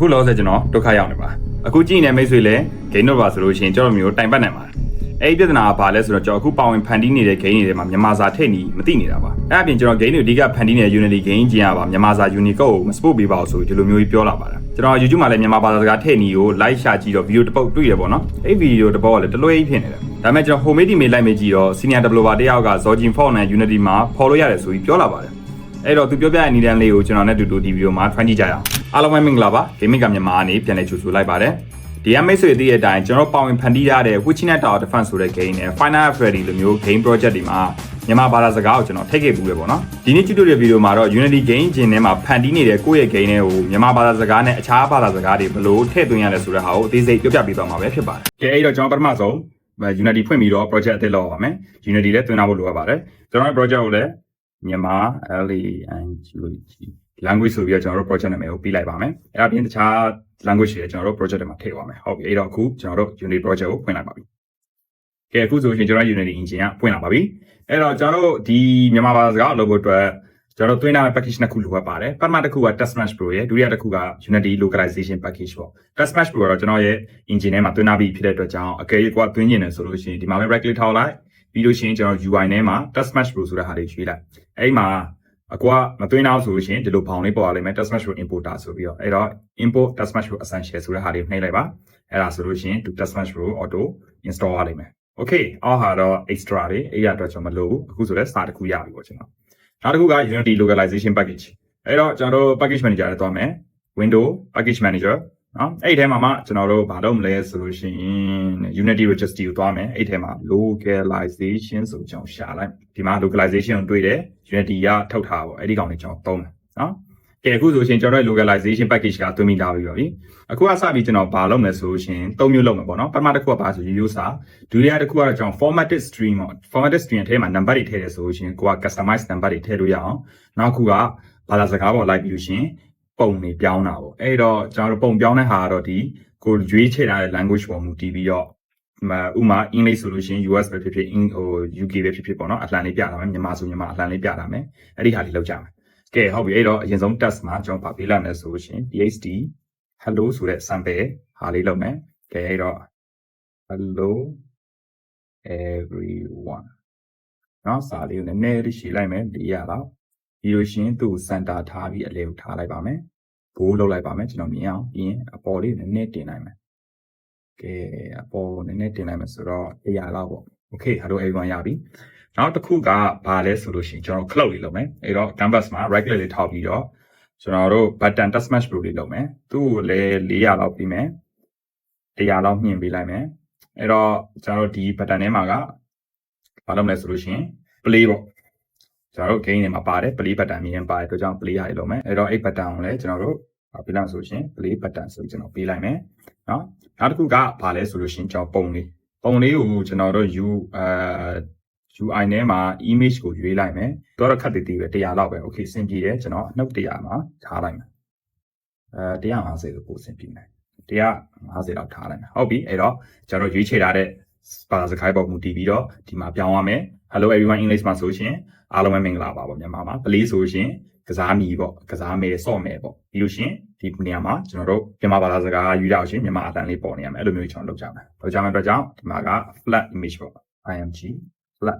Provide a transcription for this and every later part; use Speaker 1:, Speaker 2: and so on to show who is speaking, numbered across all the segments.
Speaker 1: အခုလောဆယ်ကျွန်တော်ဒုက္ခရောက်နေပါအခုကြည့်နေမိတ်ဆွေလည်းဂိမ်းတော့ပါဆိုလို့ရှိရင်ကျွန်တော်မျိုးတိုင်ပတ်နိုင်ပါတယ်အဲ့ဒီပြဿနာကဘာလဲဆိုတော့ကျွန်တော်အခုပါဝင်ဖန်တီးနေတဲ့ဂိမ်းတွေထဲမှာမြန်မာစာထည့်နေမသိနေတာပါအဲ့အပြင်ကျွန်တော်ဂိမ်းတွေအဓိကဖန်တီးနေတဲ့ Unity ဂိမ်းကျင်ရပါမြန်မာစာ Unicode ကိုမစပို့ပေးပါဘူးဆိုဒီလိုမျိုးကြီးပြောလာပါတယ်ကျွန်တော် YouTube မှာလည်းမြန်မာဘာသာစကားထည့်နေကို like ရှာကြည့်တော့ video တစ်ပုတ်တွေ့ရပေါ့နော်အဲ့ video တစ်ပုတ်ကလည်းတလွဲကြီးဖြစ်နေတယ်ဒါပေမဲ့ကျွန်တော် homemade email လိုက်မေးကြည့်တော့ senior developer တယောက်က Zojin Font နဲ့ Unity မှာ follow ရတယ်ဆိုပြီးပြောလာပါတယ်အဲ့တော့သူပြောပြတဲ့နီလန်လေးကိုကျွန်တော်နဲ့တူတူဒီဗီဒီယိုမှာထွန်းကြည့်ကြရအောင် အားလုံးပဲမင်္ဂလာပါ gaming ကမြန်မာအနေပြန်လည်ကြိုဆိုလိုက်ပါတယ်ဒီအမိတ်ဆွေတည့်တဲ့အတိုင်းကျွန်တော်ပါဝင်ဖန်တီးရတဲ့ Witchnet Tower Defense ဆိုတဲ့ game နဲ့ Final Freddy လိုမျိုး game project တွေမှာမြန်မာဘာသာစကားကိုကျွန်တော်ထိတ်ခဲ့ပူတယ်ပေါ့နော်ဒီနေ့ကြည့်တွေ့တဲ့ဗီဒီယိုမှာတော့ Unity game ဂျင်ထဲမှာဖန်တီးနေတဲ့ကိုယ့်ရဲ့ game တွေကိုမြန်မာဘာသာစကားနဲ့အခြားဘာသာစကားတွေဘယ်လိုထည့်သွင်းရလဲဆိုတဲ့ဟာကိုအသေးစိတ်ပြောပြပေးသွားမှာပဲဖြစ်ပါတယ်။ကဲအဲ့တော့ကျွန်တော်ပထမဆုံး Unity ဖွင့်ပြီးတော့ project အသစ်လုပ်ရပါမယ်။ Unity လည်းသွင်းထားဖို့လိုအပ်ပါတယ်။ကျွန်တော်ရဲ့ project ကိုလည်းမြန်မာ LANGUAGE language ဆိုပြီးတော့ကျွန်တော်တို့ project နာမည်ကိုပြီးလိုက်ပါမယ်။အဲ့ဒါပြင်တခြား language တွေကျွန်တော်တို့ project တွေမှာထည့်ပါမယ်။ဟုတ်ပြီအဲ့တော့အခုကျွန်တော်တို့ Unity project ကိုဖွင့်လိုက်ပါပြီ။ကဲအခုဆိုရင်ကျွန်တော် Unity engine ကဖွင့်လာပါပြီ။အဲ့တော့ကျွန်တော်တို့ဒီမြန်မာဘာသာစကားကိုလုပ်ဖို့အတွက်ကျွန်တော်တို့သွင်းထားတဲ့ package နှစ်ခုလိုအပ်ပါတယ်။ပထမတစ်ခုက Test Match Pro ရဲ့ဒုတိယတစ်ခုက Unity Localization Package ပေါ့။ Test Match Pro ကတော့ကျွန်တော်ရဲ့ engine ထဲမှာသွင်းထားပြီးဖြစ်တဲ့အတွက်ကြောင့်အကယ်၍ကိုကသွင်းနေတယ်ဆိုလို့ရှိရင်ဒီမှာပဲ right click ထောက်လိုက်ပြီးလို့ရှိရင်ကျွန်တော် UI ထဲမှာ Test Match Pro ဆိုတဲ့ဟာလေးရွေးလိုက်။အဲ့ဒီမှာ အကွာမသွင်းတော့ဆိုလို့ရှိရင်ဒီလိုဘောင်လေးပေါ်လာလိမ့်မယ် test match pro importer ဆိုပြီးတော့အဲ့တော့ import test match pro essential ဆိုတဲ့ဟာလေးနှိပ်လိုက်ပါအဲ့ဒါဆိုလို့ရှိရင် to test match pro auto install ရလိမ့်မယ် okay အောက်ဟာတော့ extra တွေအဲ့ရအတွက်ကျွန်တော်မလိုဘူးအခုဆိုလည်း start တစ်ခုရပြီပေါ့ကျွန်တော်နောက်တစ်ခုက unity localization package အဲ့တော့ကျွန်တော်တို့ package manager ထဲသွားမယ် window package manager နော်အဲ့ဒီထဲမှာမှကျွန်တော်တို့ဘာလုပ်မလဲဆိုလို့ရှိရင် unity registry ကိုသွားမယ်အဲ့ဒီထဲမှာ localization ဆိုကျွန်တော်ရှာလိုက်ဒီမှာ localization ကိုတွေ့တယ် unity ကထုတ်ထားပါအဲ့ဒီကောင်လေးကျွန်တော်သုံးမယ်နော်ကဲအခုဆိုရှင်ကျွန်တော်တို့ localization package ကသွင်းပြီးလာပြီပါပြီအခုကစပြီးကျွန်တော်ဘာလုပ်မလဲဆိုလို့ရှင်၃မျိုးလုပ်မယ်ပေါ့နော်ပထမတစ်ခုကဘာဆိုရိုးစာဒုတိယတစ်ခုကတော့ကျွန်တော် formatted string ပေါ့ formatted string ထဲမှာ number တွေထည့်တယ်ဆိုလို့ရှင်ကိုက customize number တွေထည့်လို့ရအောင်နောက်တစ်ခုကဘာသာစကားပေါ်လိုက်ပြီးလို့ရှင် ပုံနေပြောင်းတာပေါ့အဲ့တော့ကျွန်တော်တို့ပုံပြောင်းတဲ့ဟာကတော့ဒီကိုရွေးချယ်ထားတဲ့ language ပေါ်မူတည်ပြီးတော့ဥမာ English ဆိုလို့ရှိရင် US ပဲဖြစ်ဖြစ်ဟို UK ပဲဖြစ်ဖြစ်ပေါ့နော်အလှန်လေးပြတာမယ်မြန်မာဆိုမြန်မာအလှန်လေးပြတာမယ်အဲ့ဒီဟာလေးလောက်ကြမယ်ကဲဟုတ်ပြီအဲ့တော့အရင်ဆုံး test မှာကျွန်တော်ဗာပေးလိုက်မယ်ဆိုလို့ရှိရင် PhD hello ဆိုတဲ့ sample ဟာလေးလုပ်မယ်ကဲအဲ့တော့ hello everyone နော်စာလေးကိုနည်းနည်းလေးရှင်းလိုက်မယ်ဒီရတော့ ပြီးလို့ရှိရင်သူ့စင်တာထားပြီးအလဲကိုထားလိုက်ပါမယ်ဘိုးလောက်လိုက်ပါမယ်ကျွန်တော်မြင်အောင်ပြီးရင်အပေါ်လေးနည်းနည်းတင်လိုက်မယ်ကဲအပေါ်နည်းနည်းတင်လိုက်မယ်ဆိုတော့100လောက်ပေါ့ okay hello everyone ရပြီနောက်တစ်ခုကဘာလဲဆိုလို့ရှိရင်ကျွန်တော် cloud လေးလုပ်မယ်အဲ့တော့ canvas မှာ right click လေးထောက်ပြီးတော့ကျွန်တော်တို့ button touch match pro လေးလုပ်မယ်သူ့ကိုလည်း400လောက်ပြီးမယ်100လောက်မြင့်ပေးလိုက်မယ်အဲ့တော့ကျွန်တော်တို့ဒီ button ထဲမှာကဘာလုပ်မလဲဆိုလို့ရှိရင် play ပေါ့ ကျွန်တော်တို့ game ထဲမှာပါတယ် play button မြင်ပါတယ်တို့ကြောင့် play ရတယ်လုပ်မယ်အဲ့တော့အဲ့ button ကိုလည်းကျွန်တော်တို့ပြလိုက်ဆိုရှင် play button ဆိုကျွန်တော်ပေးလိုက်မယ်နော်နောက်တစ်ခုကဘာလဲဆိုလို့ရှင်ကျွန်တော်ပုံလေးပုံလေးကိုကျွန်တော်တို့ u အာ UI ထဲမှာ image ကိုရွေးလိုက်မယ်တော့တော့ခက်တည်တည်ပဲ100လောက်ပဲ okay စင်ပြေတယ်ကျွန်တော်အနှုတ်100မှာထားလိုက်မယ်အဲ150လို့ပို့စင်ပြေမယ်150လောက်ထားလိုက်မယ်ဟုတ်ပြီအဲ့တော့ကျွန်တော်ရွေးချယ်ထားတဲ့ဘာသာစကားပေါ်မူတည်ပြီးတော့ဒီမှာပြောင်းရမယ် hello everyone english မှာဆိုရှင်အားလုံးပဲမင်္ဂလာပါပေါ့မြန်မာမှာ play ဆိုရှင်ကစားမီပေါ့ကစားမယ်စော့မယ်ပေါ့ပြီးလို့ရှင်ဒီနေရာမှာကျွန်တော်တို့မြန်မာဘာသာစကားယူရအောင်ရှင်မြန်မာအတန်လေးပေါ်နေရမယ်အဲ့လိုမျိုးကျွန်တော်လုပ်ကြမယ်လုပ်ကြမယ်အတွက်ကြောင့်ဒီမှာက flat image ပေါ့ img flat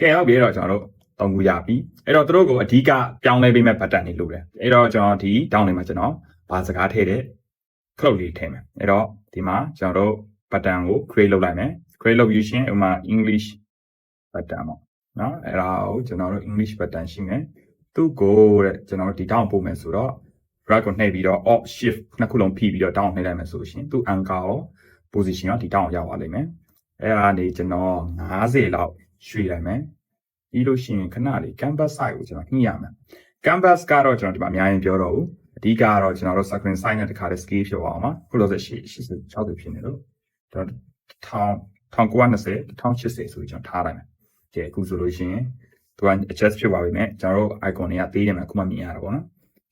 Speaker 1: ကဲဟုတ်ပြီအဲ့တော့ကျွန်တော်တို့တောင်းကူရပြီအဲ့တော့တို့ကိုအဓိကပြောင်းလဲပေးမဲ့ button တွေလိုတယ်အဲ့တော့ကျွန်တော်ဒီ down လေးမှာကျွန်တော်ဘာစကားထည့်တဲ့ cloud လေးထည့်မယ်အဲ့တော့ဒီမှာကျွန်တော်တို့ button ကို create လုပ်လိုက်မယ် create လုပ်ပြီးရှင်ဥမာ english button ပေါ့နော်အဲ့ဒါကိုကျွန်တော်တို့ english button ရှိမယ်သူ့ကိုတဲ့ကျွန်တော်တို့ဒီ down ပို့မယ်ဆိုတော့ drag ကိုနှိပ်ပြီးတော့ alt shift နှစ်ခုလုံးဖိပြီးတော့ down နှိပ်လိုက်မယ်ဆိုရှင်သူ့ anchor ရော position ရောဒီ down ရောက်သွားလိမ့်မယ်အဲ့ဒါနေကျွန်တော်90လောက်ရွှေ့လိုက်မယ်ပြီးလို့ရှိရင်ခဏလေး canvas size ကိုကျွန်တော်ညှိရမယ် canvas ကတော့ကျွန်တော်ဒီမှာအများကြီးပြောတော့ဘူးအဓိကကတော့ကျွန်တော်တို့ screen size နဲ့တခါလေး scale ဖြစ်အောင်ပါခုလို့ဆို80 60ဖြစ်နေလို့ကျွန်တော်1920 1080ဆိုပြီးကျွန်တော်ထားလိုက်မယ် ကဲအခုဆိုလို့ရှိရင်သူက adjust ဖြစ်ပါပြီမဲ့ကျွန်တော်တို့ icon တွေကသေးတယ်မှာအခုမှမြင်ရတာပေါ့နော်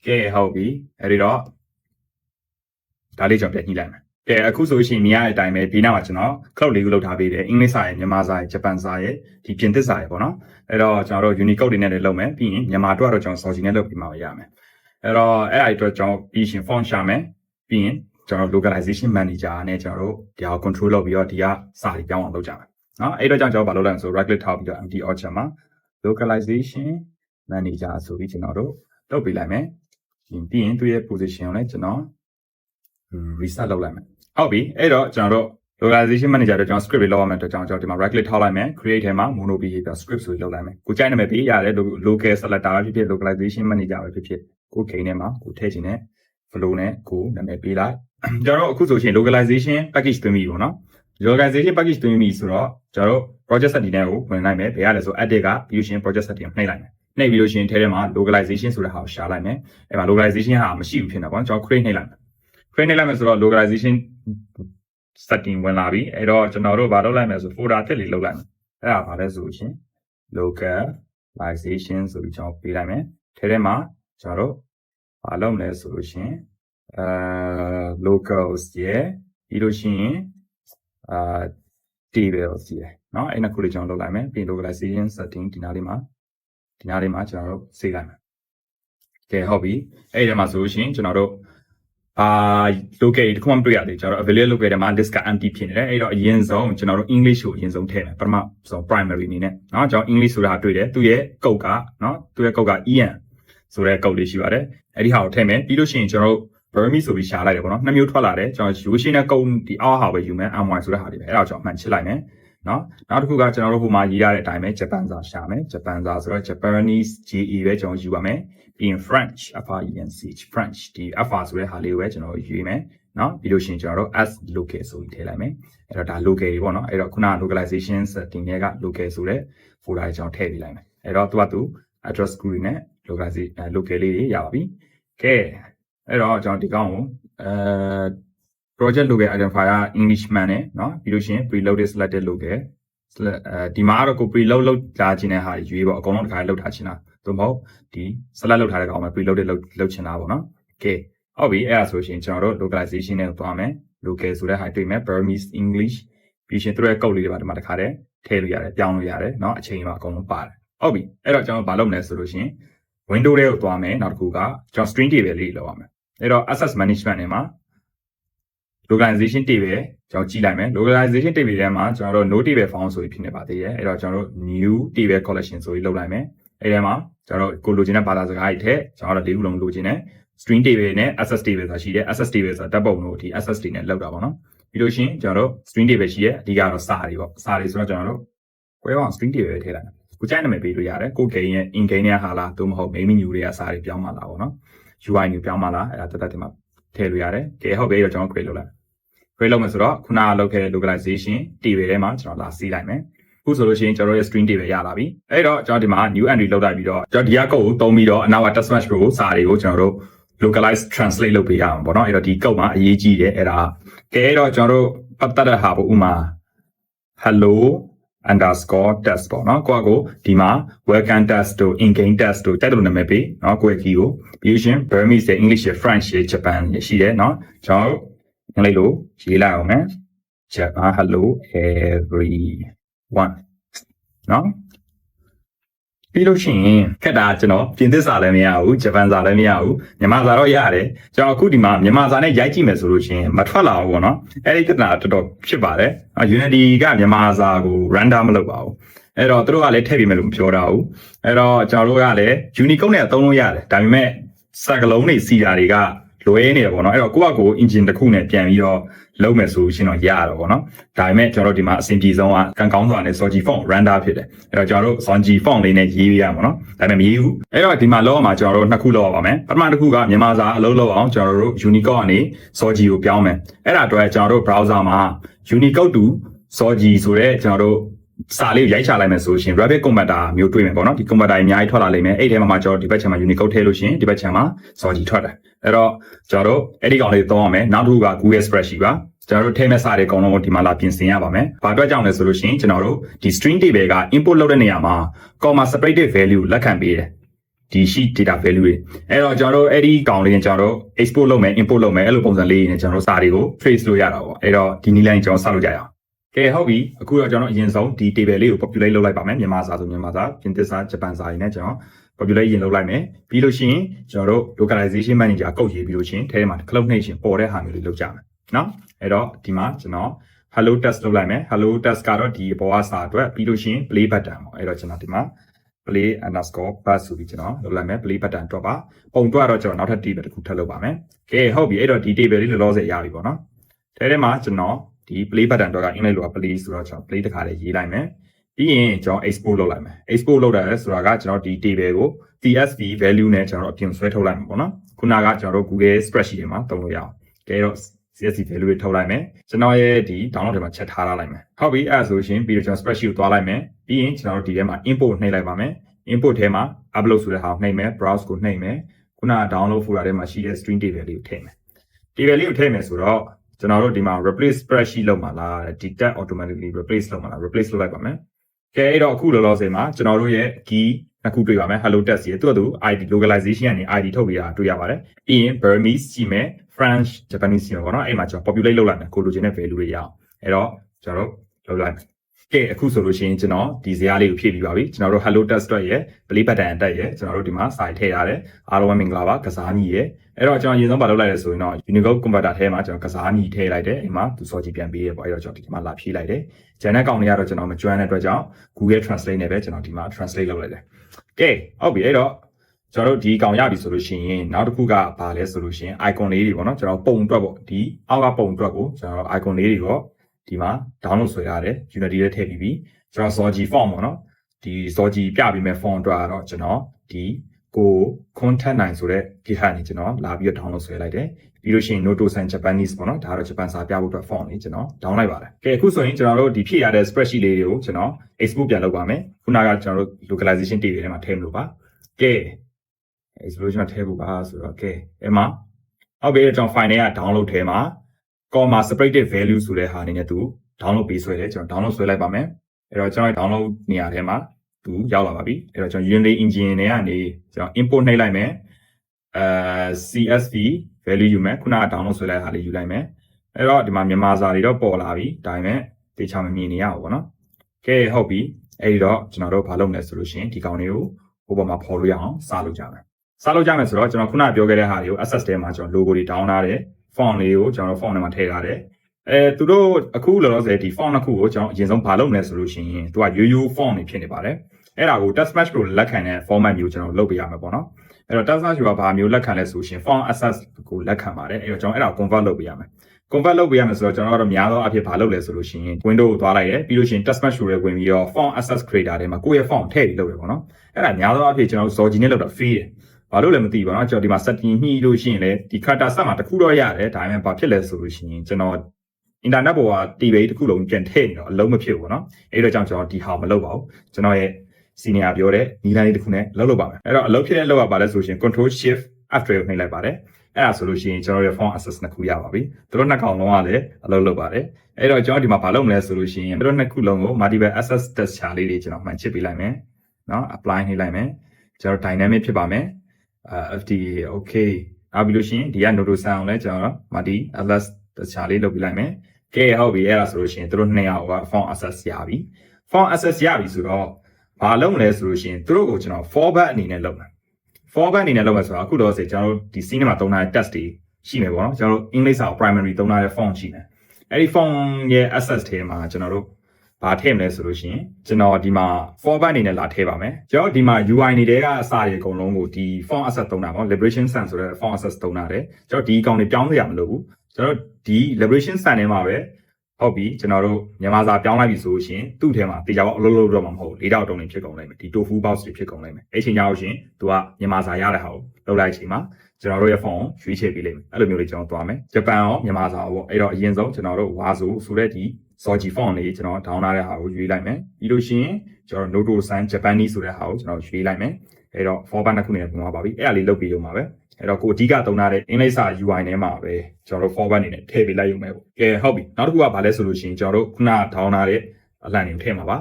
Speaker 1: ကဲဟုတ်ပြီအဲ့ဒီတော့ဒါလေးကျွန်တော်ပြန်ညှိလိုက်မယ်ကဲအခုဆိုရှင်မြင်ရတဲ့အတိုင်းပဲဘေးနားမှာကျွန်တော် cloud လေးကိုလောက်ထားပေးတယ်အင်္ဂလိပ်စာရယ်မြန်မာစာရယ်ဂျပန်စာရယ်ဒီပြင်သစ်စာရယ်ပေါ့နော်အဲ့တော့ကျွန်တော်တို့ unicode တွေနဲ့လည်းလုပ်မယ်ပြီးရင်မြန်မာအတွက်တော့ကျွန်တော် sorry နဲ့လုပ်ပြီးမှရမယ်အဲ့တော့အဲ့အဲ့အတွက်ကျွန်တော်ပြီးရှင် font ရှာမယ်ပြီးရင်ကျွန်တော် localization manager နဲ့ကျွန်တော်တို့ဒီဟာကို control လုပ်ပြီးတော့ဒီကစာတွေပြောင်းအောင်လုပ်ကြမယ် နော်အဲ့တော့ကြောင့်ကျွန်တော်ဘာလုပ်လဲဆို right click ထောက်ပြီးတော့ empty option မှာ localization manager ဆိုပြီးကျွန်တော်တို့လုပ်ပေးလိုက်မယ်ပြီးရင်သူ့ရဲ့ position ကိုလည်းကျွန်တော် reset လုပ်လိုက်မယ်ဟုတ်ပြီအဲ့တော့ကျွန်တော်တို့ localization manager တော့ကျွန်တော် script တွေလောက်ရမယ်တော့ကျွန်တော်ဒီမှာ right click ထောက်လိုက်မယ် create ထဲမှာ mono behavior script ဆိုပြီးလောက်လိုက်မယ်ကိုကြိုက်နာမည်ပေးရတယ် local selector ပဲဖြစ်ဖြစ် localization manager ပဲဖြစ်ဖြစ်ကိုဂိမ်းထဲမှာကိုထည့်ခြင်းနဲ့ flow နဲ့ကိုနာမည်ပေးလိုက်ကျွန်တော်တို့အခုဆိုရှင် localization package သွင်းပြီပေါ့နော် localization package သွင်းပြီဆိုတော့ကျွန်တော်တို့ project setting နဲ့ကိုဝင်လိုက်မယ်ဘယ်ရလဲဆို edit ကပြီးလို့ရှင် project setting ကိုနှိပ်လိုက်မယ်နှိပ်ပြီးလို့ရှင်ထဲထဲမှာ localization ဆိုတဲ့ဟာကိုရှာလိုက်မယ်အဲ့မှာ localization ဟာမရှိဘူးဖြစ်နေပါတော့ကျွန်တော် create နှိပ်လိုက်မယ် create နှိပ်လိုက်မယ်ဆိုတော့ localization setting ဝင်လာပြီအဲ့တော့ကျွန်တော်တို့ဘာလုပ်လိုက်မလဲဆို folder တစ်လေးလုပ်လိုက်မယ်အဲ့ဒါဘာလဲဆိုရှင် localization ဆိုပြီးကျွန်တော်ပေးလိုက်မယ်ထဲထဲမှာကျွန်တော်တို့ဘာလုပ်မလဲဆိုလို့ရှင်အဲ locals ရဲ့ပြီးလို့ရှိရင် အာ tables ရဲ့เนาะအဲ့နှစ်ခုလေးကျွန်တော်လုပ်လိုက်မယ်ပြီး localization setting ဒီနားလေးမှာဒီနားလေးမှာကျွန်တော်တို့စေးလိုက်မယ်ကဲဟုတ်ပြီအဲ့ဒီမှာဆိုလို့ရှိရင်ကျွန်တော်တို့အာ local တခုမှမတွေ့ရသေးကျွန်တော်တို့ available local ထဲမှာ list က empty ဖြစ်နေတယ်အဲ့တော့အရင်ဆုံးကျွန်တော်တို့ english ကိုအရင်ဆုံးထည့်မယ်ပထမဆုံး primary အနေနဲ့เนาะကျွန်တော် english ဆိုတာတွေ့တယ်သူရဲ့ကုတ်ကเนาะသူရဲ့ကုတ်က en ဆိုတဲ့ကုတ်လေးရှိပါတယ်အဲ့ဒီဟာကိုထည့်မယ်ပြီးလို့ရှိရင်ကျွန်တော်တို့ Burmese ဆိုပြီးရှာလိုက်တယ်ပေါ့နော်နှစ်မျိုးထွက်လာတယ်ကျွန်တော်ရိုးရှင်းတဲ့ကုန်းဒီအောက်ဟာပဲယူမယ် MY ဆိုတဲ့ဟာတွေပဲအဲ့ဒါကိုကျွန်တော်အမှန်ချစ်လိုက်မယ်နော်နောက်တစ်ခုကကျွန်တော်တို့ဟိုမှာရေးရတဲ့အတိုင်းပဲဂျပန်စာရှာမယ်ဂျပန်စာဆိုတော့ Japanese JE ပဲကျွန်တော်ယူပါမယ်ပြီးရင် French FRENCH French ဒီ FR ဆိုတဲ့ဟာလေးကိုပဲကျွန်တော်ယူမယ်နော်ပြီးလို့ရှိရင်ကျွန်တော်တို့ S local ဆိုပြီးထည့်လိုက်မယ်အဲ့တော့ဒါ local တွေပေါ့နော်အဲ့တော့ခုန localization setting တွေက local ဆိုတဲ့ folder တွေကျွန်တော်ထည့်ပေးလိုက်မယ်အဲ့တော့သူကသူ address group နဲ့ localization local လေးတွေရပါပြီကဲ အဲ့တော့ကျွန်တော်ဒီကောင်းကိုအဲ project local identifier က Englishman နဲ့เนาะပြီးလို့ရှိရင် preloaded selected local အဲဒီမှာတော့ကို preload လောက်လာခြင်းတဲ့ဟာရွေးပေါ့အကုန်လုံးတစ်ခါလောက်ထားခြင်းတာသို့မဟုတ်ဒီ select လောက်ထားတဲ့ကောင်မှာ preloaded လောက်လောက်ခြင်းတာပေါ့နော်။ Okay ဟုတ်ပြီအဲ့ဒါဆိုရှင်ကျွန်တော်တို့ localization နဲ့သွားမယ် local ဆိုတဲ့ဟာတွေ့မယ် Burmese English ပြီးရှင်သူရဲ့ကုတ်လေးတွေပါဒီမှာတစ်ခါတည်းထည့်လို့ရတယ်ပြောင်းလို့ရတယ်เนาะအချိန်မှာအကုန်လုံးပါတယ်။ဟုတ်ပြီအဲ့တော့ကျွန်တော်ဘာလုပ်မလဲဆိုလို့ရှင် window တွေကိုသွားမယ်နောက်တစ်ခုကကျွန်တော် string table လေးလောက်ရမယ်။အဲ့တော့ access management နဲ့မှာ localization table ကျွန်တော်ကြည့်လိုက်မယ် localization table ထဲမှာကျွန်တော်တို့ node table found ဆိုပြီးဖြစ်နေပါသေးတယ်အဲ့တော့ကျွန်တော်တို့ new table collection ဆိုပြီးလုပ်လိုက်မယ်အဲ့ထဲမှာကျွန်တော်တို့ကိုလိုချင်တဲ့ဘာသာစကားတွေထည့်ကျွန်တော်တို့လေးခုလုံးလိုချင်တဲ့ string table နဲ့ access table ဆိုတာရှိတယ် access table ဆိုတာဓာတ်ပုံတို့ဒီ access တွေနဲ့လောက်တာပေါ့နော်ပြီးလို့ရှိရင်ကျွန်တော်တို့ string table ရှိရဲ့အဓိကတော့စာတွေပေါ့စာတွေဆိုတော့ကျွန်တော်တို့ကိုယ်ရော string table ထည့်လိုက် ကိုကြိုက်နာမည်ပေးလို့ရတယ်ကို gain ရဲ့ in gain ရဲ့ဟာလားသို့မဟုတ် main menu တွေကစာတွေပြောင်းမှလာပေါ့နော် UI မျိုးပြောင်းမှလာအဲ့ဒါတက်တက်တင်မှာထည့်လို့ရတယ်ကဲဟုတ်ပြီတော့ကျွန်တော် create လုပ်လိုက် create လုပ်မယ်ဆိုတော့ခုနကလုပ်ခဲ့တဲ့ localization table ထဲမှာကျွန်တော်လာစီးလိုက်မယ်ခုဆိုလို့ရှိရင်ကျွန်တော်ရဲ့ string table ရလာပြီအဲ့တော့ကျွန်တော်ဒီမှာ new entry လောက်လိုက်ပြီးတော့ကျွန်တော်ဒီက code ကိုသုံးပြီးတော့အနောက်က test match ကိုစာတွေကိုကျွန်တော်တို့ localize translate လုပ်ပေးရအောင်ပေါ့နော်အဲ့တော့ဒီ code မှာအရေးကြီးတယ်အဲ့ဒါကဲအဲ့တော့ကျွန်တော်တို့ပတ်သက်တဲ့ဟာပေါ့ဥမာ hello underscore test ပေါ့နော်ကိုယ့်ကိုဒီမှာ welcome test တို့ in game test တို့တက်လို့နာမည်ပေးနော်ကိုယ့်ရဲ့ key ကိုပြီးရှင် Burmese ရဲ့ English ရဲ့ French ရဲ့ Japan ရဲ့ရှိတယ်နော်ကျွန်တော်အင်္ဂလိပ်လိုရေးလိုက်အောင်မယ် Japan hello everyone နော် ပြီးလို့ရှိရင်ခက်တာကျွန်တော်ပြင်သစ်စာလည်းမရဘူးဂျပန်စာလည်းမရဘူးမြန်မာစာတော့ရတယ်ကျွန်တော်အခုဒီမှာမြန်မာစာနဲ့ရိုက်ကြည့်မယ်ဆိုလို့ရှိရင်မထွက်လာဘူးပေါ့နော်အဲ့ဒီပြဿနာတော်တော်ဖြစ်ပါတယ် Unity ကမြန်မာစာကို render မလုပ်ပါဘူးအဲ့တော့သူတို့ကလည်းထည့်ပေးမယ်လို့မပြောတာဘူးအဲ့တော့ကျွန်တော်တို့ကလည်း Unicode နဲ့အသုံးလို့ရတယ်ဒါပေမဲ့စာကလုံးတွေစီတာတွေက လွဲနေတယ်ပေါ့နော်အဲ့တော့ကိုယ့်အကို engine တစ်ခုနဲ့ပြန်ပြီးတော့လုံးမယ်ဆိုရှင်တော့ရတော့ပေါ့နော်ဒါပေမဲ့ကျွန်တော်တို့ဒီမှာအဆင်ပြေဆုံးကကန်ကောင်းစွာနဲ့ Soji font render ဖြစ်တယ်အဲ့တော့ကျွန်တော်တို့ Soji font လေးနဲ့ရေးရမှာနော်ဒါပေမဲ့မရေးဘူးအဲ့တော့ဒီမှာလောက်အောင်မှာကျွန်တော်တို့နှစ်ခုလောက်ပါမယ်ပထမတစ်ခုကမြန်မာစာအလုပ်လုပ်အောင်ကျွန်တော်တို့ Unicode ကနေ Soji ကိုပြောင်းမယ်အဲ့ဒါအတွက်ကျွန်တော်တို့ browser မှာ Unicode to Soji ဆိုတဲ့ကျွန်တော်တို့ စာလေးကိုရိုက်ချလိုက်မယ်ဆိုရှင် Rabbit Commander မျိုးတွေ့မယ်ပေါ့နော်ဒီ Commander အများကြီးထွက်လာလိမ့်မယ်အဲ့ဒီထဲမှာကျွန်တော်ဒီဘက်ခြမ်းမှာ Unicode ထည့်လို့ရှင်ဒီဘက်ခြမ်းမှာ Soji ထွက်တယ်အဲ့တော့ကျွန်တော်တို့အဲ့ဒီကောင်လေးသုံးရမယ်နောက်တစ်ခုက Google Spreadsheet ပါကျွန်တော်တို့ထဲမဲ့စာတွေအကုန်လုံးကိုဒီမှာလာပြင်ဆင်ရပါမယ်။ဘာအတွက်ကြောင့်လဲဆိုလို့ရှိရင်ကျွန်တော်တို့ဒီ string table က input လုပ်တဲ့နေရာမှာ comma separated value လက်ခံပေးတယ်။ဒီ sheet data value တွေအဲ့တော့ကျွန်တော်တို့အဲ့ဒီကောင်လေးနဲ့ကျွန်တော်တို့ export လုပ်မယ် import လုပ်မယ်အဲ့လိုပုံစံလေးနဲ့ကျွန်တော်တို့စာတွေကို trace လုပ်ရတာပေါ့။အဲ့တော့ဒီနည်းလမ်းကျွန်တော်ဆက်လုပ်ကြရအောင်။ ကဲဟုတ်ပြီအခုတော့ကျွန်တော်အရင်ဆုံးဒီ table လေးကို populate လုပ်လိုက်ပါမယ်မြန်မာစာဆိုမြန်မာစာပြင်သစ်စာဂျပန်စာတွေနဲ့ကျွန်တော် populate ရင်လုပ်လိုက်မယ်ပြီးလို့ရှိရင်ကျွန်တော်တို့ localization manager ကုတ်ရေးပြီးလို့ရှိရင်ထဲမှာ cloud nation ပေါ်တဲ့ဟာမျိုးလေးလုပ်ကြမယ်နော်အဲ့တော့ဒီမှာကျွန်တော် hello test လုပ်လိုက်မယ် hello test ကတော့ဒီပေါ်ကစာအတွက်ပြီးလို့ရှိရင် play button ပေါ့အဲ့တော့ကျွန်တော်ဒီမှာ play underscore bus ဆိုပြီးကျွန်တော်လုပ်လိုက်မယ် play button တော့ပါပုံတော့တော့ကျွန်တော်နောက်ထပ် table တစ်ခုထပ်လုပ်ပါမယ်ကဲဟုတ်ပြီအဲ့တော့ဒီ table လေးလောလောဆယ်ရပြီပေါ့နော်ထဲထဲမှာကျွန်တော် ဒီ play button တော့ကအင်္ဂလိပ်လိုက play ဆိုတော့ကျွန်တော် play တစ်ခါလေးရေးလိုက်မယ်ပြီးရင်ကျွန်တော် export လုပ်လိုက်မယ် export လုပ်တာလဲဆိုတာကကျွန်တော်ဒီ table ကို CSV value နဲ့ကျွန်တော်အပြင်ဆွဲထုတ်လိုက်မှာပေါ့နော်ခုနကကျွန်တော်တို့ Google spreadsheet တွေမှာသုံးလို့ရအောင်ကဲတော့ CSV value တွေထုတ်လိုက်မယ်ကျွန်တော်ရဲ့ဒီ download တွေမှာချက်ထားလိုက်မယ်ဟုတ်ပြီအဲ့ဒါဆိုရှင်ပြီးတော့ကျွန်တော် spreadsheet ကိုသွားလိုက်မယ်ပြီးရင်ကျွန်တော်တို့ဒီထဲမှာ import နှိပ်လိုက်ပါမယ် input ထဲမှာ upload ဆိုတဲ့ဟာကိုနှိပ်မယ် browse ကိုနှိပ်မယ်ခုနက download folder ထဲမှာရှိတဲ့ string table လေးကိုထည့်မယ် table လေးကိုထည့်မယ်ဆိုတော့ ကျွန်တော်တို့ဒီမှာ replace spreadsheet လုပ်မှာလား detect automatically replace လုပ်မှာလား replace လုပ်လိုက်ပါမယ်ကဲအဲ့တော့အခုလောလောဆယ်မှာကျွန်တော်တို့ရဲ့ key နှစ်ခုတွေ့ပါမယ် hello test ရေသူ့အတူ ID localization ကနေ ID ထုတ်ပေးတာတွေ့ရပါတယ်ပြီးရင် Burmese ရှိမယ် French Japanese ရှိမယ်ပေါ့နော်အဲ့မှာကျွန်တော် populate လုပ်လိုက်မယ်ကိုလိုချင်တဲ့ value တွေရအောင်အဲ့တော့ကျွန်တော်တို့လုပ်လိုက်မယ် ကဲအခုဆိုလို့ရှိရင်ကျွန်တော်ဒီဇာတ်လေးကိုဖြည့်ပြီးပါပြီကျွန်တော်တို့ hello test အတွက်ရဲ့ play button အတက်ရဲ့ကျွန်တော်တို့ဒီမှာစာထည့်ရတယ်အားလုံးပဲမင်္ဂလာပါကစားညီရဲ့အဲ့တော့ကျွန်တော်အရင်ဆုံးပါလုပ်လိုက်ရဆိုရင်တော့ Unicode converter ထဲမှာကျွန်တော်ကစားညီထည့်လိုက်တယ်အိမ်မှာသူစောကြည့်ပြန်ပေးရပေါ့အဲ့တော့ကျွန်တော်ဒီမှာလာဖြည့်လိုက်တယ်ဂျန်တဲ့ကောင်တွေကတော့ကျွန်တော်မကျွမ်းတဲ့အတွက်ကြောင့် Google Translate နဲ့ပဲကျွန်တော်ဒီမှာ translate လုပ်လိုက်တယ်ကဲဟုတ်ပြီအဲ့တော့ကျွန်တော်တို့ဒီကောင်ရပြီဆိုလို့ရှိရင်နောက်တစ်ခုကဘာလဲဆိုလို့ရှိရင် icon လေးတွေပေါ့နော်ကျွန်တော်ပုံအတွက်ပေါ့ဒီအောက်ကပုံအတွက်ကိုကျွန်တော် icon လေးတွေပေါ့ ဒီမှာ download ဆွဲရတယ် Unity ထဲထည့်ပြီးပြီကျွန်တော် Zoji font ပေါ့နော်ဒီ Zoji ပြပေးမဲ့ font အတွက်ကတော့ကျွန်တော်ဒီကို content 9ဆိုတဲ့ GitHub နေကျွန်တော်လာပြီးတော့ download ဆွဲလိုက်တယ်ပြီးလို့ရှိရင် Noto San Japanese ပေါ့နော်ဒါကတော့ Japan စာပြဖို့အတွက် font လေးကျွန်တော် down လိုက်ပါတယ်ကဲအခုဆိုရင်ကျွန်တော်တို့ဒီဖြည့်ရတဲ့ spreadsheet လေးတွေကိုကျွန်တော် export ပြန်လုပ်ပါမယ်ခုနကကျွန်တော်တို့ localization table ထဲမှာထည့်မလို့ပါကဲ explosion ထည့်ဖို့ပါဆိုတော့ကဲအဲ့မှာဟုတ်ပြီကျွန်တော် file တွေက download ထဲမှာ comma separated value ဆိုတဲ့ဟာအနေနဲ့သူ download ပေးဆွဲတယ်ကျွန်တော် download ဆွဲလိုက်ပါမယ်အဲ့တော့ကျွန်တော် download နေရာထဲမှာသူရောက်လာပါပြီအဲ့တော့ကျွန်တော် Unity engine တွေကနေကျွန်တော် import နှိပ်လိုက်မယ်အဲ CSV value ယူမယ်ခုနက download ဆွဲလိုက်တာလေးယူလိုက်မယ်အဲ့တော့ဒီမှာမြန်မာစာတွေတော့ပေါ်လာပြီဒါပေမဲ့တေချာမမြင်နေရဘူးပေါ့နော်ကဲဟုတ်ပြီအဲ့ဒီတော့ကျွန်တော်တို့ဘာလုပ်မလဲဆိုလို့ရှိရင်ဒီကောင်တွေကိုဟိုပေါ်မှာဖော်လို့ရအောင်စလုပ်ကြမယ်စလုပ်ကြမယ်ဆိုတော့ကျွန်တော်ခုနပြောခဲ့တဲ့ဟာတွေကို access ထဲမှာကျွန်တော် logo တွေ down ထားတယ် font လေးကိုကျွန်တော် font ထဲမှာထည့်ထားတယ်အဲသူတို့အခုလောလောဆယ်ဒီ font နှစ်ခုကိုကျွန်တော်အရင်ဆုံးဘာလုပ်မလဲဆိုလို့ရှိရင်သူကရိုးရိုး font တွေဖြစ်နေပါတယ်အဲ့ဒါကို text match ကိုလက်ခံတဲ့ format မျိုးကျွန်တော်လုပ်ပေးရမှာပေါ့နော်အဲ့တော့ text match ကဘာမျိုးလက်ခံလဲဆိုရှင် font access ကိုလက်ခံပါတယ်အဲ့တော့ကျွန်တော်အဲ့ဒါကို convert လုပ်ပေးရမယ် convert လုပ်ပေးရမယ်ဆိုတော့ကျွန်တော်ကတော့များသောအားဖြင့်ဘာလုပ်လဲဆိုလို့ရှိရင် window ကိုသွားလိုက်တယ်ပြီးလို့ရှိရင် text match တွေဝင်ပြီးတော့ font access creator ထဲမှာကိုယ့်ရဲ့ font ထည့်ပြီးလုပ်ရပေါ့နော်အဲ့ဒါများသောအားဖြင့်ကျွန်တော် Zoji နဲ့လုပ်တာ free တယ် ဘာလို့လဲမသိဘူးเนาะကျွန်တော်ဒီမှာ setting ညှိလို့ရှိရင်လည်းဒီ character set မှာတစ်ခုတော့ရတယ်ဒါပေမဲ့ဘာဖြစ်လဲဆိုလို့ရှိရင်ကျွန်တော် internet ပေါ်က TV တစ်ခုလုံးပြန်ထည့်နေတော့အလုံးမဖြစ်ဘူးเนาะအဲ့တော့ကြောင့်ကျွန်တော်ဒီဟာမလုပ်ပါဘူးကျွန်တော်ရဲ့ senior ပြောတဲ့နီလန်လေးတစ်ခုနဲ့လုပ်လုပ်ပါမယ်အဲ့တော့အလုပ်ဖြစ်တဲ့လုပ်ရပါလဲဆိုရှင် control shift F12 ကိုနှိပ်လိုက်ပါတယ်အဲ့ဒါဆိုလို့ရှိရင်ကျွန်တော်ရဲ့ font access နှစ်ခုရပါပြီသူတို့နှစ်ကောင်လုံးကလည်းအလုပ်လုပ်ပါတယ်အဲ့တော့ကျွန်တော်ဒီမှာဘာလုပ်မလဲဆိုလို့ရှိရင်သူတို့နှစ်ခုလုံးကို multiple access texture လေးတွေကျွန်တော်မှန်ချစ်ပေးလိုက်မယ်เนาะ apply နှိပ်လိုက်မယ်ကျွန်တော် dynamic ဖြစ်ပါမယ်အဲ FDA okay နောက်ပြီးလို့ရှိရင်ဒီက nodo sound ကိုလည်းကျွန်တော် multi access texture လေးလုပ်ပေးလိုက်မယ်ကဲဟုတ်ပြီအဲ့ဒါဆိုလို့ရှိရင်သူတို့နှစ်ယောက်က font access ရပြီ font access ရပြီဆိုတော့ဘာလုပ်မလဲဆိုလို့ရှိရင်သူတို့ကိုကျွန်တော် format အနေနဲ့လုပ်မယ် format အနေနဲ့လုပ်မယ်ဆိုတော့အခုတော့ဆိုကျွန်တော်တို့ဒီ scene မှာသုံးထားတဲ့ text တွေရှိမယ်ပေါ့နော်ကျွန်တော်တို့ English စာကို primary သုံးထားတဲ့ font ရှိတယ်အဲ့ဒီ font ရဲ့ access ထဲမှာကျွန်တော်တို့ ဘာထည့်မလဲဆိုလို့ရှိရင်ကျွန်တော်ဒီမှာ format အနေနဲ့လာထည့်ပါမယ်ကျွန်တော်ဒီမှာ UI နေတဲ့အစာတွေအကုန်လုံးကိုဒီ font access သုံးတာပေါ့ liberation sun ဆိုတဲ့ font access သုံးတာတယ်ကျွန်တော်ဒီအကောင်တွေပြောင်းစရာမလိုဘူးကျွန်တော်ဒီ liberation sun ထဲမှာပဲဟုတ်ပြီကျွန်တော်တို့မြန်မာစာပြောင်းလိုက်ပြီဆိုလို့ရှိရင်သူ့ထဲမှာတေချာပေါက်အလုပ်လုပ်တော့မှာမဟုတ်လေးတောက်တုံးတွေဖြစ်ကုန်လိမ့်မယ်ဒီ tofu box တွေဖြစ်ကုန်လိမ့်မယ်အဲ့ချိန်ကျတော့ရှင်သူကမြန်မာစာရတဲ့ဟာကိုလုပ်လိုက်ချိန်မှာကျွန်တော်တို့ရဲ့ phone ကိုရွေးချယ်ပေးလိမ့်မယ်အဲ့လိုမျိုးလေးကျွန်တော်သွားမယ်ဂျပန်ရောမြန်မာစာရောပေါ့အဲ့တော့အရင်ဆုံးကျွန်တော်တို့ဝါဆိုဆိုတဲ့ဒီ Soji font လေးကျွန်တော် down ထားတဲ့ဟာကိုရွေးလိုက်မယ်ပြီးလို့ရှိရင်ကျွန်တော် Noto San Japanese ဆိုတဲ့ဟာကိုကျွန်တော်ရွေးလိုက်မယ်အဲ့တော့ format တစ်ခုနဲ့ပုံသွားပါပြီအဲ့ဒါလေးလုပ်ပြီးရုံပါပဲအဲ့တော့ကိုအဓိကသုံးထားတဲ့အင်္ဂလိပ်စာ UI ထဲမှာပဲကျွန်တော်တို့ format အနေနဲ့ထည့်ပေးလိုက်ရုံပဲပေါ့ကဲဟုတ်ပြီနောက်တစ်ခုကဘာလဲဆိုလို့ရှိရင်ကျွန်တော်တို့ခုန down ထားတဲ့အလန့်တွေကိုထည့်မှာပါ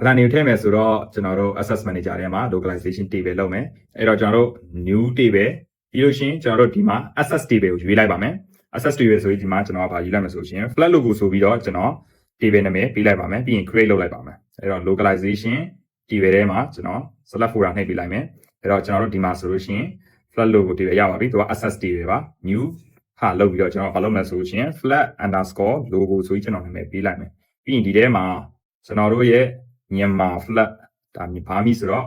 Speaker 1: အလန့်တွေကိုထည့်မယ်ဆိုတော့ကျွန်တော်တို့ access manager ထဲမှာ localization table လုပ်မယ်အဲ့တော့ကျွန်တော်တို့ new table ပြီးလို့ရှိရင်ကျွန်တော်တို့ဒီမှာ access table ကိုရွေးလိုက်ပါမယ် access table ဆိုရင်ဒီမှာကျွန်တော်ကဘာယူလိုက်မဆိုရှင် flat logo ဆိုပြီးတော့ကျွန်တော် table နာမည်ပေးလိုက်ပါမယ်ပြီးရင် create လုပ်လိုက်ပါမယ်အဲ့တော့ localization table ထဲမှာကျွန်တော် select folder နှိပ်ပေးလိုက်မယ်အဲ့တော့ကျွန်တော်တို့ဒီမှာဆိုလို့ရှိရင် flat logo တွေပဲရပါပြီသူက access တွေပဲပါ new ဟာလုပ်ပြီးတော့ကျွန်တော်ဘာလုပ်မလဲဆိုလို့ရှိရင် flat underscore logo ဆိုပြီးကျွန်တော်နာမည်ပေးလိုက်မယ်ပြီးရင်ဒီထဲမှာကျွန်တော်တို့ရဲ့မြန်မာ flat ဒါဘာမီဆိုတော့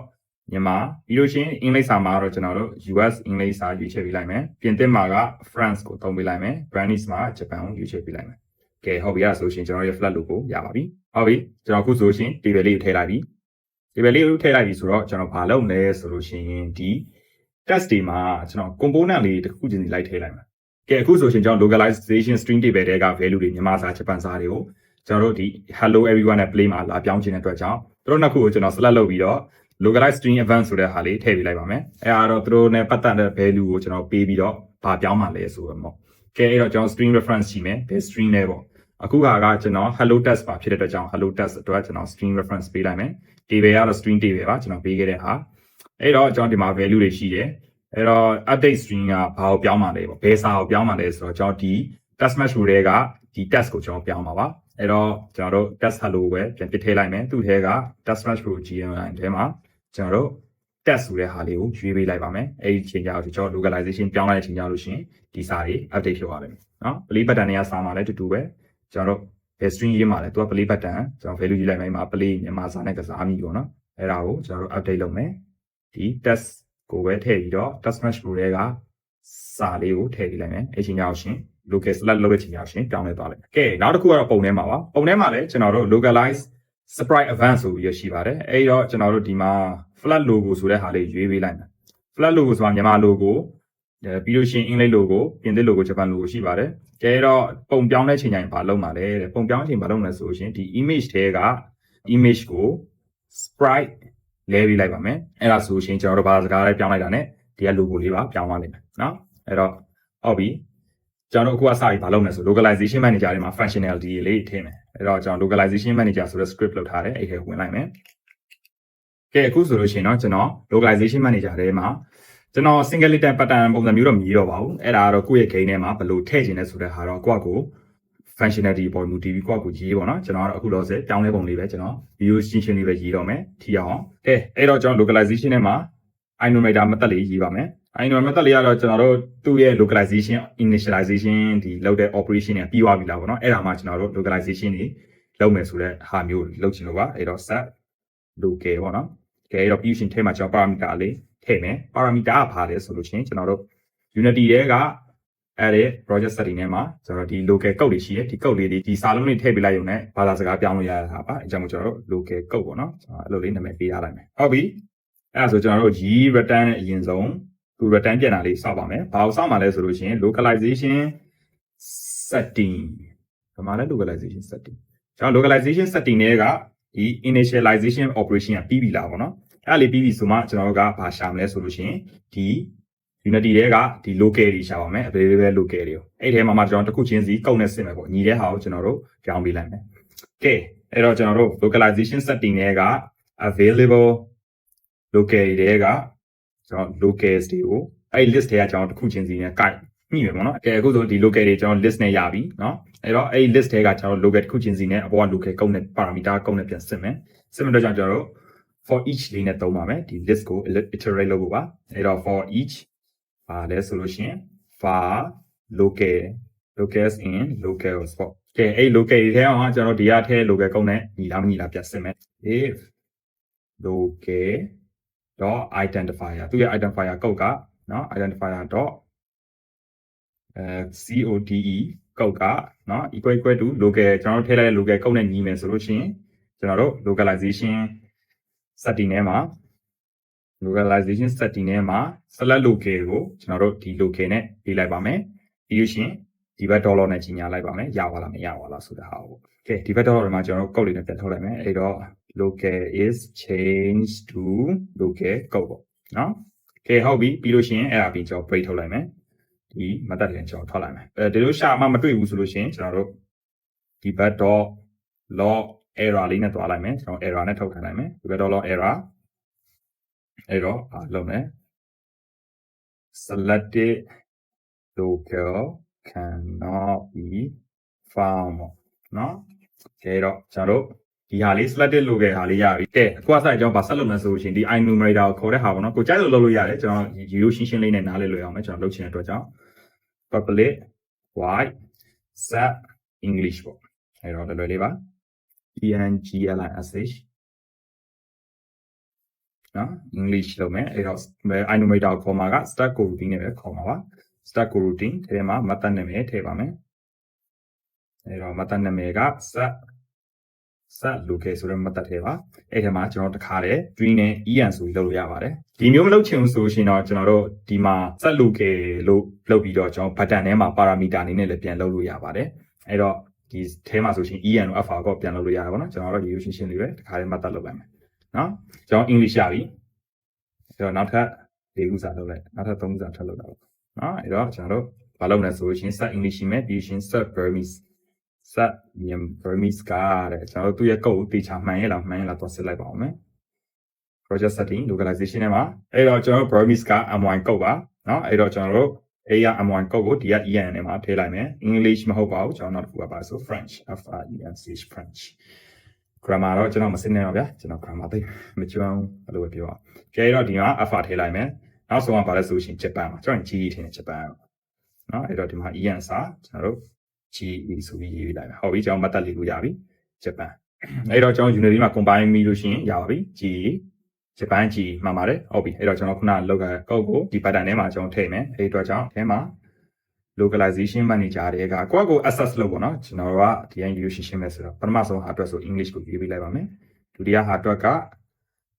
Speaker 1: မြန်မာပြီးလို့ရှိရင်အင်္ဂလိပ်စာမှာတော့ကျွန်တော်တို့ US အင်္ဂလိပ်စာရွေးချယ်ပေးလိုက်မယ်ပြင်သစ်မှာက France ကိုသုံးပေးလိုက်မယ် British မှာဂျပန်ကိုရွေးချယ်ပေးလိုက်မယ် ကဲဟုတ်ပြီအဲ့ဒါဆိုရှင်ကျွန်တော်ရဲ့ flat logo ရပါပြီဟုတ်ပြီကျွန်တော်အခုဆိုရှင် table လေးကိုထည့်လိုက်ပြီ table လေးကိုထည့်လိုက်ပြီဆိုတော့ကျွန်တော်ဘာလုပ်မလဲဆိုလို့ရှိရင်ဒီ test တွေမှာကျွန်တော် component လေးတစ်ခုချင်းစီလိုက်ထည့်လိုက်မယ်ကဲအခုဆိုရှင်ကျွန်တော် localization string table တွေက value တွေမြန်မာစာဂျပန်စာတွေကိုကျွန်တော်တို့ဒီ hello everyone နဲ့ play မှာလာပြောင်းခြင်းတဲ့အတွက်ကြောင့်တို့နှစ်ခုကိုကျွန်တော် select လုပ်ပြီးတော့ localize string event ဆိုတဲ့ဟာလေးထည့်ပေးလိုက်ပါမယ်အဲဒါတော့တို့နဲ့ပတ်သက်တဲ့ value ကိုကျွန်တော်ပေးပြီးတော့ဗာပြောင်းမှလဲဆိုတော့ပေါ့ကဲအဲ့တော့ကျွန်တော် string reference ရှိမယ်ဘယ် string လဲပေါ့ အခုဟာကကျွန်တော် hello test ပါဖြစ်တဲ့အတွက်ကြောင့် hello test အတွက်ကျွန်တော် string reference ပေးလိုက်မယ် table ကတော့ string table ပါကျွန်တော်ပေးခဲ့တဲ့ဟာအဲ့တော့ကျွန်တော်ဒီမှာ value တွေရှိတယ်အဲ့တော့ update string ကဘာကိုပြောင်းမှလဲပေါ့ဘယ်စာကိုပြောင်းမှလဲဆိုတော့ကျွန်တော်ဒီ test match တွေကဒီ test ကိုကျွန်တော်ပြောင်းပါပါအဲ့တော့ကျွန်တော်တို့ test hello ပဲပြန်ပြထည့်လိုက်မယ်သူ့ထဲက test match pro gmi ထဲမှာကျွန်တော်တို့ test ဆိုတဲ့ဟာလေးကိုရွေးပေးလိုက်ပါမယ်အဲ့ဒီချိန်ကြတော့ကျွန်တော် localization ပြောင်းလိုက်တဲ့ချိန်ကြလို့ရှိရင်ဒီစာတွေ update ဖြစ်သွားတယ်နော် play button တွေကစာမှာလည်းတူတူပဲ ကျွန်တော်တို့ဘယ် string ရေးမှာလဲသူက play button ကျွန်တော် value ရေးလိုက်မယ်မှာ play မြန်မာစာနဲ့ကစားမိပေါ့နော်အဲ့ဒါကိုကျွန်တော်တို့ update လုပ်မယ်ဒီ test ကိုပဲထည့်ပြီးတော့ test match pro တွေကစာလေးကိုထည့်ပေးလိုက်မယ်အဲ့ချိန်ကြတော့ရှင် local select လုပ်တဲ့ချိန်ကြရှင်ပြောင်းလဲသွားလိုက်မယ်။ကဲနောက်တစ်ခုကတော့ပုံထဲမှာပါ။ပုံထဲမှာလည်းကျွန်တော်တို့ localize sprite event ဆိုပြီးရရှိပါတယ်။အဲဒီတော့ကျွန်တော်တို့ဒီမှာ flat logo ဆိုတဲ့ဟာလေးရွေးပေးလိုက်မယ်။ flat logo ဆိုတာမြန်မာ logo အဲပြီးလို့ရှိရင်အင်္ဂလိပ် logo ပြင်သစ် logo ဂျပန် logo ရှိပါတယ်။ ကဲတော့ပုံပြောင်းတဲ့ချိန်တိုင်းဘာလုပ်မှာလဲတဲ့။ပုံပြောင်းချိန်ဘာလုပ်မလဲဆိုရင်ဒီ image ထဲက image ကို sprite လဲပေးလိုက်ပါမယ်။အဲ့ဒါဆိုရှင်ကျွန်တော်တို့ဘာစကားလေးပြောင်းလိုက်တာ ਨੇ ဒီက logo လေးပါပြောင်းသွားလိမ့်မယ်နော်။အဲ့တော့ဟုတ်ပြီ။ကျွန်တော်တို့အခုအစကြီးဘာလုပ်မလဲဆို localization manager တွေမှာ functionality တွေလေးထည့်မယ်အဲ့တော့ကျွန်တော် localization manager ဆိုတဲ့ script လုပ်ထားတယ်အဲ့ထဲဝင်လိုက်မယ်ကဲအခုဆိုလို့ရှိရင်တော့ကျွန်တော် localization manager ထဲမှာ ကျွန်တော် singleton pattern ပုံစံမျိုးတော့မြည်တော့ပါဘူးအဲ့ဒါကတော့ကိုယ့်ရဲ့ game ထဲမှာဘယ်လိုထည့်ခြင်းလဲဆိုတဲ့ဟာတော့ကိုယ့်အကို functionality ပေါ်မူတည်ပြီးကိုယ့်အကိုရေးပေါ့နော်ကျွန်တော်ကတော့အခုလောဆယ်ပြောင်းလဲပုံလေးပဲကျွန်တော် view ရှင်းရှင်းလေးပဲရေးတော့မယ်ထီအောင်ကဲအဲ့တော့ကျွန်တော် localization ထဲမှာ inometer method လေးရေးပါမယ် inometer method လေးကတော့ကျွန်တော်တို့သူ့ရဲ့ localization initialization ဒီလုပ်တဲ့ operation တွေပြီးသွားပြီလားပေါ့နော်အဲ့ဒါမှကျွန်တော်တို့ localization တွေလုပ်မယ်ဆိုတဲ့ဟာမျိုးလုပ်ချင်လို့ပါအဲ့တော့ set local ပေါ့နော်ကဲအဲ့တော့ fusion ထဲမှာကျွန်တော် parameter လေး ထည့်မယ် parameter ကဘာလဲဆိုလို့ချင်းကျွန်တော်တို့ unity ထဲကအဲ့ဒီ project setting ထဲမှာကျွန်တော်ဒီ local code တွေရှိတယ်ဒီ code လေးတွေဒီစာလုံးလေးထည့်ပေးလိုက်ရုံနဲ့ဘာသာစကားပြောင်းလို့ရတာပါအဲကြောင့်မို့ကျွန်တော်တို့ local code ပေါ့နော်ကျွန်တော်အဲ့လိုလေးနာမည်ပေးထားလိုက်မယ်ဟုတ်ပြီအဲ့ဒါဆိုကျွန်တော်တို့ g return နဲ့အရင်ဆုံးသူ return ပြန်တာလေးစောက်ပါမယ်ဘာလို့စောက်မှာလဲဆိုလို့ရှိရင် localization setting ဘာမှလဲ localization setting ကျွန်တော် localization setting တွေကဒီ initialization operation ကပြီးပြီလားပေါ့နော် အဲ့ဒါလေးပြီးပြီဆိုမှကျွန်တော်တို့ကဘာရှာမလဲဆိုလို့ရှိရင်ဒီ Unity တွေကဒီ local တွေရှာပါမယ် available local တွေကိုအဲ့ထဲမှာမှကျွန်တော်တစ်ခုချင်းစီကုတ်နဲ့စစ်မယ်ပေါ့ညီတဲ့ဟာကိုကျွန်တော်တို့ပြောင်းပေးလိုက်မယ်ကဲအဲ့တော့ကျွန်တော်တို့ localization setting တွေက available local တွေကကျွန်တော် locals တွေကိုအဲ့ list တွေကကျွန်တော်တစ်ခုချင်းစီနဲ့ guide ညှိမယ်ပေါ့နော်အဲအခုဆိုဒီ local တွေကျွန်တော် list နဲ့ရပြီเนาะအဲ့တော့အဲ့ list တွေကကျွန်တော် local တစ်ခုချင်းစီနဲ့အပေါ်က local ကုတ်နဲ့ parameter ကုတ်နဲ့ပြန်စစ်မယ်စစ်မယ်တော့ကျွန်တော်တို့ for each လေးနဲ့သုံးပါမယ်ဒီ list ကို iterate လုပ်ဖို့ပါအဲ့တော့ for each ပါလဲဆိုလို့ရှိရင် var local locals in locals ပေါ့ကဲအဲ့ local တွေထဲအောင်ကျွန်တော်ဒီအထဲ local ကုန်းနဲ့ညီလားမညီလားပြစစ်မယ် if local dot identifier သူရဲ့ identifier ကုတ်ကနော် identifier dot အဲ code ကုတ်ကနော် equal equal to local ကျွန်တော်ထည့်လိုက် local ကုတ်နဲ့ညီမယ်ဆိုလို့ရှိရင်ကျွန်တော်တို့ localization setting ထဲမှာ localization setting ထဲမှာ select local ကိုကျွန်တော်တို့ဒီ local နဲ့ပေးလိုက်ပါမယ်ပြီးလို့ရှိရင်ဒီဘက် dollar နဲ့ကြီးညာလိုက်ပါမယ်ရပါလားမရပါလားဆိုတာဟာပေါ့ကဲဒီဘက် dollar မှာကျွန်တော်တို့ကုတ်လေးနဲ့ပြန်ထုတ်လိုက်မယ်အဲ့တော့ local is changed to local ကုတ်ပေါ့နော်ကဲဟုတ်ပြီပြီးလို့ရှိရင်အဲ့ဒါပြီးကျွန်တော် break ထုတ်လိုက်မယ်ဒီ method တွေကျွန်တော်ထွက်လိုက်မယ်အဲဒီလိုရှာမှမတွေ့ဘူးဆိုလို့ရှိရင်ကျွန်တော်တို့ဒီဘက် dot log error လေးနဲ့သွားလိုက်မယ်ကျွန်တော် error နဲ့ထုတ်ခံလိုက်မယ်ဒီဘက် dollar error error အလုပ်မယ် selected local cannot be found နော်ကဲတော့ကျွန်တော်ဒီဟာလေး selected local ဟာလေးရပြီကဲအခုအစားအကြောင်းပါဆက်လုပ်မယ်ဆိုလို့ရှိရင်ဒီ i numerator ကိုခေါ်တဲ့ဟာပေါ့နော်ကိုကြိုက်လို့လုပ်လို့ရတယ်ကျွန်တော်ရေရိုးရှင်းရှင်းလေးနဲ့နားလည်လို့ရအောင်မယ်ကျွန်တော်လုပ်ချင်တဲ့အတွက်ကြောင့် public white set english ပေါ့အဲ့တော့လွယ်လွယ်လေးပါ e n g l i s h နော် english လုပ်မယ်အဲ့တော့ enumerator ကိုခေါ်မှာက start coroutine နဲ့ပဲခေါ်မှာပါ start coroutine ထဲမှာမတ်တပ်နာမည်ထည့်ပါမယ်အဲ့တော့မတ်တပ်နာမည်က set set local ဆိုတဲ့မတ်တပ်ထဲပါအဲ့ထဲမှာကျွန်တော်တခါတည်း string နဲ့ en ဆိုပြီးလုပ်လို့ရပါတယ်ဒီမျိုးမလုပ်ချင်ဘူးဆိုရှင်တော့ကျွန်တော်တို့ဒီမှာ set local လို့လုပ်ပြီးတော့ကျွန်တော် button ထဲမှာ parameter အနေနဲ့လည်းပြန်လုပ်လို့ရပါတယ်အဲ့တော့ ဒီထဲမှာဆိုရှင် EN တို့ alpha ကိုပြန်လုပ်လို့ရတယ်ပေါ့နော်ကျွန်တော်တို့ဒီ relationship တွေပဲတခါတည်းမှတ်သက်လုပ်လိုက်မယ်နော်ကျွန်တော် English ရပြီအဲ့တော့နောက်ထပ်၄ဥစားလုပ်လိုက်နောက်ထပ်၃ဥစားထပ်လုပ်တာပေါ့နော်အဲ့တော့ကျွန်တော်တို့ဘာလုပ်မလဲဆိုရှင် set English ရှိမယ်ပြီးရှင် set Burmese set Miam Burmese ကတဲ့ကျွန်တော်တို့သူ့ရဲ့ကုတ်ကိုတေချာမှန်ရဲ့လားမှန်ရဲ့လားသွားစစ်လိုက်ပါအောင်မယ် project setting localization နဲ့မှာအဲ့တော့ကျွန်တော် Burmese က MY ကုတ်ပါနော်အဲ့တော့ကျွန်တော်တို့ A က M1 ကောက်ကိုဒီက EN နဲ့မှာထည့်လိုက်မယ် English မဟုတ်ပါဘူးကျွန်တော်နောက်တစ်ခုကပါဆို French F R E N C H French grammar တော့ကျွန်တော်မစစ်နေတော့ဗျာကျွန်တော် grammar သိမကျွမ်းဘူးအဲ့လိုပဲပြောအောင်ကြဲတော့ဒီမှာ F R ထည့်လိုက်မယ်နောက်ဆုံးကပါလဲဆိုရှင်ဂျပန်ပါကျွန်တော် G ထည့်နေဂျပန်နော်အဲ့တော့ဒီမှာ EN စာကျွန်တော်တို့ G E ဆိုပြီးရေးလိုက်မယ်ဟုတ်ပြီကျွန်တော်မတ်တက်လေးကိုရပြီဂျပန်အဲ့တော့ကျွန်တော် unity မှာ combine ပြီးလို့ရှိရင်ရပါပြီ G ဂျပန်ကြီးမှန်ပါတယ်ဟုတ်ပြီအဲ့တော့ကျွန်တော်ခုနလောက်ကကောက်ကိုဒီ pattern ထဲမှာကျွန်တော်ထည့်မယ်အဲ့ဒီအတွက်ကြောင့်အဲမှာ localization manager တွေကကိုယ့်ကို access လုပ်ပေါ့နော်ကျွန်တော်ကဒီရင် use ရှင်းမယ်ဆိုတော့ပထမဆုံးဟာအတွက်ဆို English ကိုရေးပေးလိုက်ပါမယ်ဒုတိယဟာအတွက်က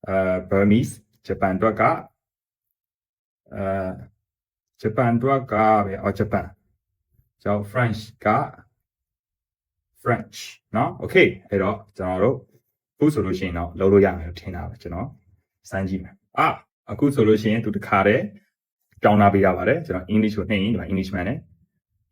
Speaker 1: အဲ Burmese ဂျပန်အတွက်ကအဲဂျပန်အတွက်ကပဲအော်ဂျပန်ကျွန်တော် French က French เนาะ okay အဲ့တော့ကျွန်တော်တို့အခုဆိုလို့ရှိရင်တော့လုပ်လို့ရမယ်လို့ထင်တာပဲကျွန်တော် စမ်းကြည့်မယ်အာအခုဆိုလို့ရှိရင်သူတခါတည်းကြောင်းလာပေးရပါတယ်ကျွန်တော် English ကိုနှိမ့်ရင်ဒီမှာ English man နဲ့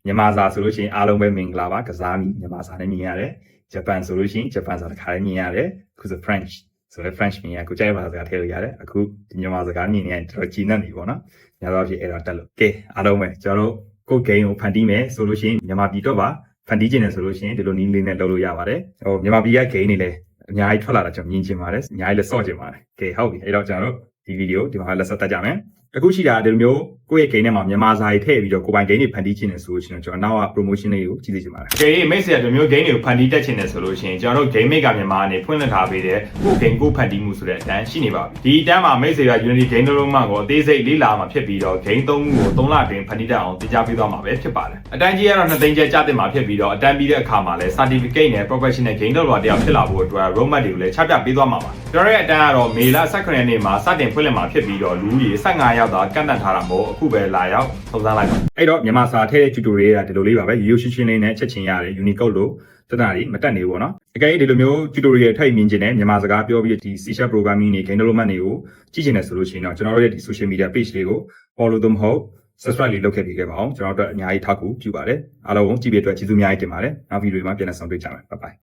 Speaker 1: မြန်မာစာဆိုလို့ရှိရင်အားလုံးပဲမင်္ဂလာပါကစားမိမြန်မာစာနဲ့မြင်ရတယ်ဂျပန်ဆိုလို့ရှိရင်ဂျပန်စာတခါတည်းမြင်ရတယ်အခုဆို French ဆိုတော့ French မြင်ရအခုကြိုက်ပါစကားထည့်လို့ရတယ်အခုဒီမြန်မာစကားမြင်နေရင်တော်တော်ကြည်နက်နေပေါ့နော်ညတော့ဖြစ်အဲ့တော့တက်လို့ကဲအားလုံးပဲကျွန်တော်တို့ကိုယ် game ကိုဖန်တီးမယ်ဆိုလို့ရှိရင်မြန်မာပြည်တော့ပါဖန်တီးခြင်းနဲ့ဆိုလို့ရှိရင်ဒီလိုနည်းလေးနဲ့လုပ်လို့ရပါတယ်ဟိုမြန်မာပြည်က game တွေလည်း အများကြီးထွက်လာတာကျွန်တော်မြင်ချင်ပါတယ်အများကြီးလည်းစော့ချင်ပါတယ်ကဲဟုတ်ပြီအဲ့တော့ကျွန်တော်တို့ဒီဗီဒီယိုဒီမှာလက်ဆက်တက်ကြမယ်အခုရှိတာဒီလိုမျိုးကိုယ့်ရဲ့ game ထဲမှာမြန်မာစာတွေထည့်ပြီးတော့ကိုယ်ပိုင် game တွေဖန်တီးခြင်းနဲ့ဆိုလို့ရှိရင်ကျွန်တော်နောက်က promotion လေးကိုကြည့်သိချင်ပါတယ်။ game မိတ်ဆွေကဒီမျိုး game တွေကိုဖန်တီးတက်ခြင်းနဲ့ဆိုလို့ရှိရင်ကျွန်တော်တို့ game maker မြန်မာအနေဖွင့်လှစ်ထားပေးတဲ့ကိုယ့် game ကိုဖန်တီးမှုဆိုတဲ့အတန်းရှိနေပါပြီ။ဒီအတန်းမှာမိတ်ဆွေက Unity game development ကိုအသေးစိတ်လေ့လာမှာဖြစ်ပြီးတော့ game သုံးခုကို3လအတွင်းဖန်တီးတတ်အောင်သင်ကြားပေးသွားမှာပဲဖြစ်ပါတယ်။အတန်းကြီးကတော့2သိန်းကျပ်ကျတင်မှာဖြစ်ပြီးတော့အတန်းပြီးတဲ့အခါမှာလည်း certificate နဲ့ professional game developer တယောက်ဖြစ်လာဖို့အတွက် roadmap တွေကိုလည်းချပြပေးသွားမှာပါ။ကျွန်တော်ရဲ့အတန်းကတော့မေလ18ရက်နေ့မှာစတင်ဖွင့်လှစ်မှာဖြစ်ပြီးတော့လူဦးရေ15ယောက်သာကန့်သတ်ထားတာမို့အခုပဲလာရောက်သုံးသပ်လိုက်ပါအဲ့တော့မြန်မာစာထည့်တဲ့ tutorial ကဒီလိုလေးပါပဲရိုးရိုးရှင်းရှင်းလေးနဲ့ချက်ချင်းရတယ် Unicode လို့တတနာတွေမတက်နေဘူးပေါ့နော်အကယ်၍ဒီလိုမျိုး tutorial ထိုက်မြင်ခြင်းနဲ့မြန်မာစကားပြောပြီးဒီ C# programming တွေ game development တွေကိုကြည့်ချင်တယ်ဆိုလို့ရှိရင်တော့ကျွန်တော်တို့ရဲ့ဒီ social media page လေးကို follow လို့မဟုတ် subscribe လေးလုပ်ခဲ့ပေးခဲ့ပါအောင်ကျွန်တော်တို့အများကြီးထောက်ကူပြုပါတယ်အားလုံးကြည့်ပေးအတွက်ကျေးဇူးအများကြီးတင်ပါတယ်နောက်ဗီဒီယိုမှာပြန်လည်ဆောင်တွေ့ကြမယ် bye bye